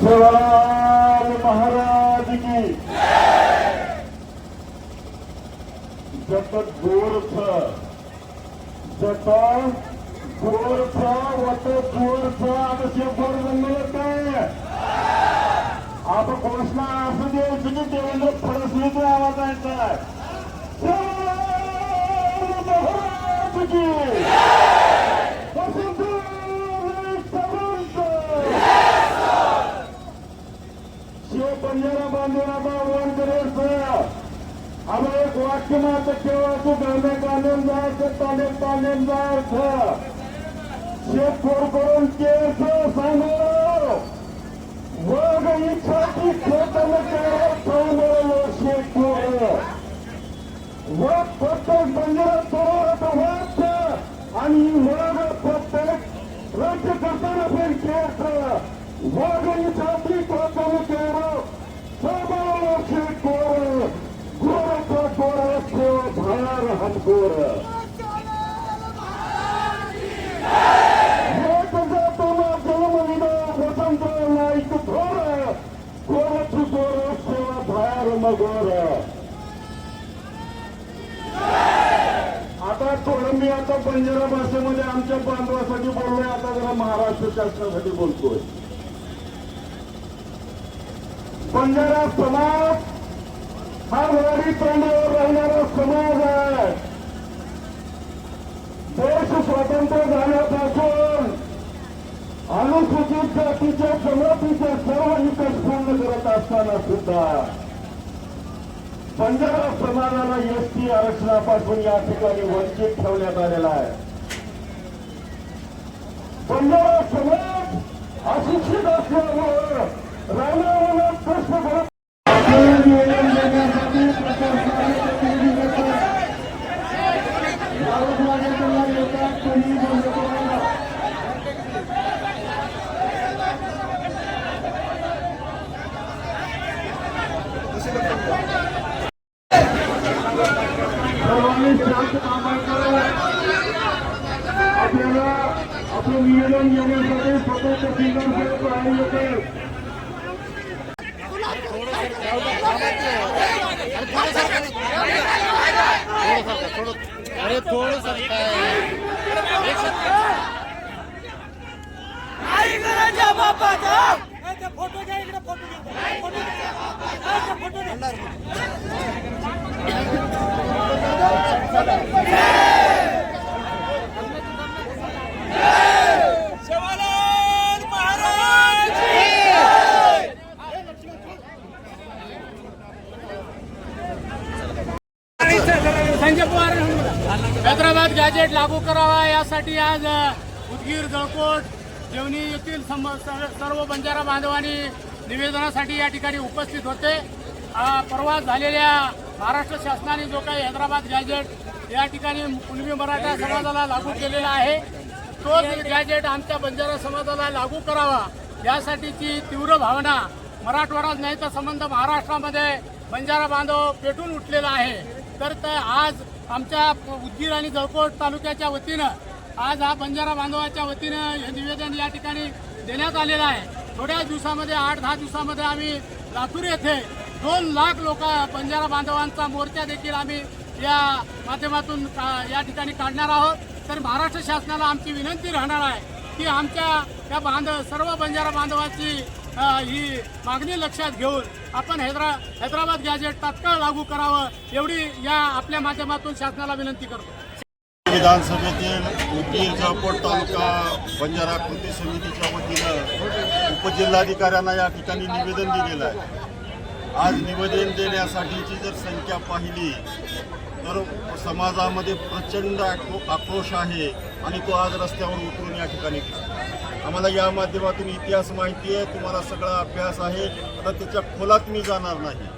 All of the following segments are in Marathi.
शिवाय महाराज की। जत गोरख जत गोरख वत गोरख आता शेफार जमलं काय आता घोषणा असं द्यायची बंजारा बांधून वन करायचं आम्हाला एक वाक्य मात्र केव्हा तू गाणे कानून जायचं ताने तानेन जायचं शेत कोर करून मी भाषेमध्ये आमच्या बांधवासाठी बोललोय आता जरा महाराष्ट्र शासनासाठी बोलतोय. बंजारा समाज हा वारी तोंडावर राहणारा समाज आहे. देश स्वतंत्र झाल्यापासून अनुसूचित जातीच्या जमातीचा सर्व विकास पूर्ण करत असताना सुद्धा बंजारा समाजाला एसटी आरक्षणापासून या ठिकाणी वंचित ठेवण्यात आलेला आहे. पंधरा समाज अशिक्षित असल्यामुळं रामायणाला प्रश्न करत निवेदन देण्यासाठी आपल्याला आपलं निवेदन घेण्यासाठी स्वतःच्या ठिकाणी बाहेर येते अरे थोडं ऐकण्याच्या बापाचा ए, ते फोटो घ्या इकडे फोटो घ्या फोटो म्हणजे संजय पवार हैदराबाद गॅजेट लागू करावा यासाठी आज उदगीर जळकोट जेवणी येथील सम- सर्व बंजारा बांधवांनी निवेदनासाठी या ठिकाणी उपस्थित होते. प्रवास परवा झालेल्या महाराष्ट्र शासनाने जो काही हैदराबाद गॅजेट या ठिकाणी कुणबी मराठा समाजाला लागू केलेला आहे तोच गॅजेट आमच्या बंजारा समाजाला लागू करावा. यासाठीची तीव्र भावना मराठवाडा नाही तर संबंध महाराष्ट्रामध्ये बंजारा बांधव पेटून उठलेला आहे. तर ते आज आमच्या उदगीर आणि जळकोट तालुक्याच्या वतीनं आज हा बंजारा बांधवाच्या वतीनं हे निवेदन या ठिकाणी देण्यात आलेलं आहे. थोड्या दिवसामध्ये आठ दहा दिवसामध्ये आम्ही लातूर येथे दोन लाख लोक बंजारा बांधवांचा मोर्चा देखील आम्ही या माध्यमातून का- या ठिकाणी काढणार आहोत. तर महाराष्ट्र शासनाला आमची विनंती राहणार आहे की आमच्या या बांध सर्व बंजारा बांधवांची ही मागणी लक्षात घेऊन आपण हैदरा हैदराबाद गॅजेट तात्काळ लागू करावं एवढी या आपल्या माध्यमातून शासनाला विनंती करतो. विधानसभेतील उदगीर जळकोट तालुका बंजारा कृती समितीच्या वतीनं उपजिल्हाधिकाऱ्यांना या ठिकाणी निवेदन दिलेलं आहे. आज निवेदन देण्यासाठीची जर संख्या पाहिली तर समाजामध्ये प्रचंड आक्रोश आहे आणि तो आज रस्त्यावर उतरून या ठिकाणी आम्हाला या माध्यमातून इतिहास माहिती आहे तुम्हाला सगळा अभ्यास आहे. आता त्याच्या खोलात मी जाणार नाही.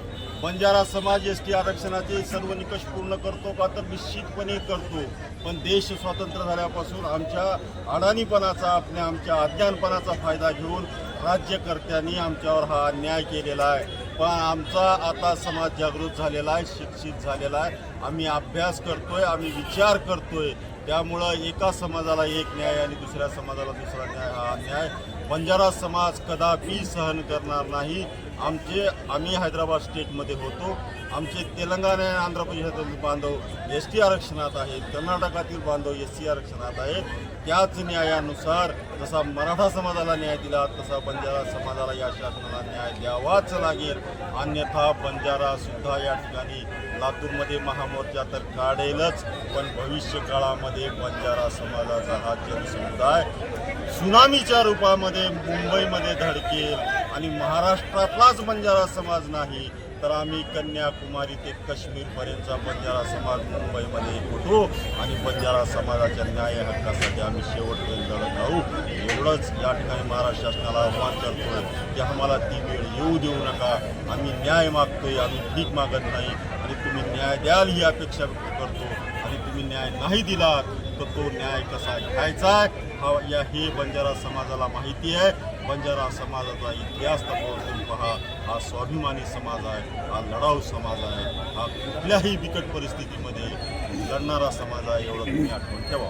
बंजारा समाज एस टी आरक्षणाचे सर्व निकष पूर्ण करतो का तर निश्चितपणे करतो. पण देश स्वातंत्र्य झाल्यापासून आमच्या अडाणीपणाचा आपल्या आमच्या अज्ञानपणाचा फायदा घेऊन राज्यकर्त्यांनी आमच्यावर हा अन्याय केलेला आहे. पण आमचा आता समाज जागृत झालेला आहे शिक्षित झालेला आहे. आम्ही अभ्यास करतोय आम्ही विचार करतोय. त्यामुळं एका समाजाला एक न्याय आणि दुसऱ्या समाजाला दुसरा न्याय हा न्याय. बंजारा समाज कदापि सहन करणार नाही. आमचे आम्ही हैदराबाद स्टेटमध्ये होतो. आमचे तेलंगणा आणि आंध्र प्रदेशातील बांधव एस टी आरक्षणात आहेत. कर्नाटकातील बांधव एस सी आरक्षणात आहेत. त्याच न्यायानुसार जसा मराठा समाजाला न्याय दिला तसा बंजारा समाजाला या शासनाला न्याय द्यावाच लागेल. अन्यथा बंजारा सुद्धा या ठिकाणी लातूरमध्ये महामोर्चा तर काढेलच. पण भविष्य काळामध्ये बंजारा समाजाचा हा जनसमुदाय सुनामीच्या रूपामध्ये मुंबईमध्ये धडकेल आणि महाराष्ट्रातलाच बंजारा समाज नाही तर आम्ही कन्याकुमारी ते काश्मीरपर्यंतचा बंजारा समाज मुंबईमध्ये होतो आणि बंजारा समाजाच्या न्याय हक्कासाठी आम्ही शेवटपर्यंत लढत राहू एवढंच या ठिकाणी महाराष्ट्र शासनाला आव्हान करतोय की आम्हाला ती वेळ येऊ देऊ नका. आम्ही न्याय मागतोय आम्ही भीक मागत नाही. आणि तुम्ही न्याय द्याल ही अपेक्षा व्यक्त करतो. आणि तुम्ही न्याय नाही दिलात तर तो न्याय कसा घ्यायचा? आहे हा या हे बंजारा समाजाला माहिती आहे. बंजारा समाजाचा इतिहास तपासून पहा. हा स्वाभिमानी समाज आहे. हा लढाऊ समाज आहे. हा कुठल्याही बिकट परिस्थितीमध्ये लढणारा समाज आहे एवढं तुम्ही आठवण ठेवा.